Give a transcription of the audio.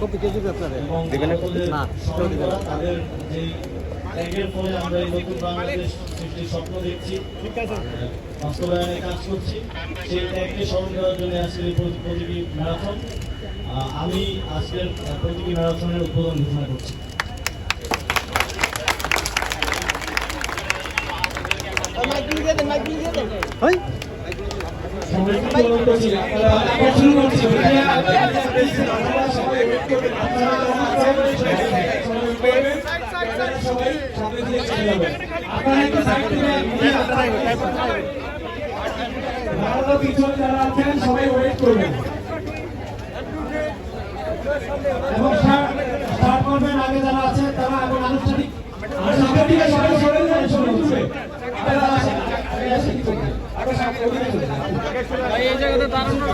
Copy KG আপনাদের দেবেন না? না, স্মরণ দেবেন না। তাদের যেই ত্যাগের ফলে আমরা এই নতুন বাংলাদেশ সৃষ্টির স্বপ্ন দেখছি বাস্তবায়নে কাজ করছি। সেই ত্যাগকে স্মরণ করার জন্য আজকের এই প্রতীকী ম্যারাথন আমি আজকের প্রতীকী ম্যারাথনের উদ্বোধন ঘোষণা করছি। হয় পিছনে যারা আছেন, সবাই wait করবেন। এবং start করবেন আগে যারা আছেন, তারা এখন আনুষ্ঠানিক আর সবাই সরে যান, সরে যান। আপনারা আসেন, আগে আসেন? আগে যান। এই জায়গাতে দাঁড়ানো